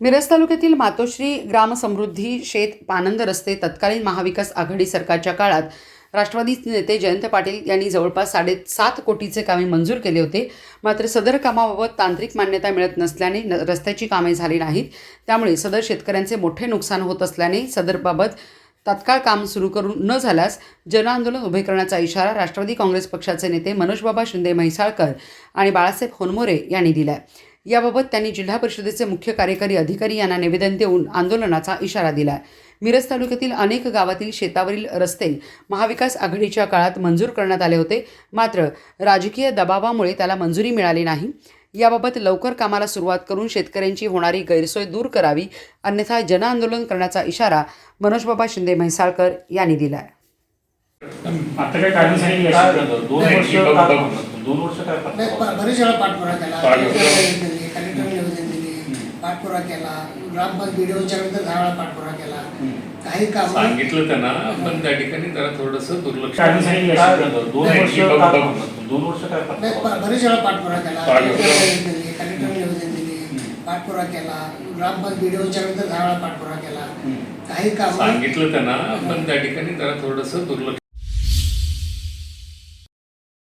मिरज तालुक्यातील मातोश्री ग्रामसमृद्धी शेत पानंद रस्ते तत्कालीन महाविकास आघाडी सरकारच्या काळात राष्ट्रवादी नेते जयंत पाटील यांनी जवळपास साडेसात कोटीचे कामे मंजूर केले होते. मात्र सदर कामाबाबत तांत्रिक मान्यता मिळत नसल्याने रस्त्याची कामे झाली नाहीत. त्यामुळे सदर शेतकऱ्यांचे मोठे नुकसान होत असल्याने सदरबाबत तात्काळ काम सुरू करून न झाल्यास जनआंदोलन उभे करण्याचा इशारा राष्ट्रवादी काँग्रेस पक्षाचे नेते मनोजबाबा शिंदे म्हैसाळकर आणि बाळासाहेब होनमोरे यांनी दिला याबाबत त्यांनी जिल्हा परिषदेचे मुख्य कार्यकारी अधिकारी यांना निवेदन देऊन आंदोलनाचा इशारा दिला मिरज तालुक्यातील अनेक गावातील शेतावरील रस्ते महाविकास आघाडीच्या काळात मंजूर करण्यात आले होते. मात्र राजकीय दबावामुळे त्याला मंजुरी मिळाली नाही. याबाबत लवकर कामाला सुरुवात करून शेतकऱ्यांची होणारी गैरसोय दूर करावी अन्यथा जनआंदोलन करण्याचा इशारा मनोजबाबा शिंदे म्हैसाळकर यांनी दिला आहे दोन वर्ष काय नाही, करतो? प- बरेच वेळा पाठपुरावा केला. पाठपुरावा. कलेक्टर निवेदन दिले कलेक्टर निवेदन दिले पाठपुरावा केला. ग्रामपंचायत व्हिडिओच्या नंतर दहा वेळा पाठपुरावा केला. काही काम सांगितलं त्यांना पण त्या ठिकाणी जरा थोडस दुर्लक्ष काढून सांगितलं? काय असेल? झालं? दोन नाही, वर्ष मी बघ- का- बघ- दोन वर्ष काय नाही, बरेच वेळा पाठपुरावा केला. पाठपुरावा. कलेक्टर निवेदन दिले कलेक्टर निवेदन दिले पाठपुरावा केला. ग्रामपंचायत व्हिडिओच्या नंतर दहा वेळा पाठपुरावा केला. काही काम सांगितलं त्यांना पण त्या ठिकाणी जरा थोडस दुर्लक्ष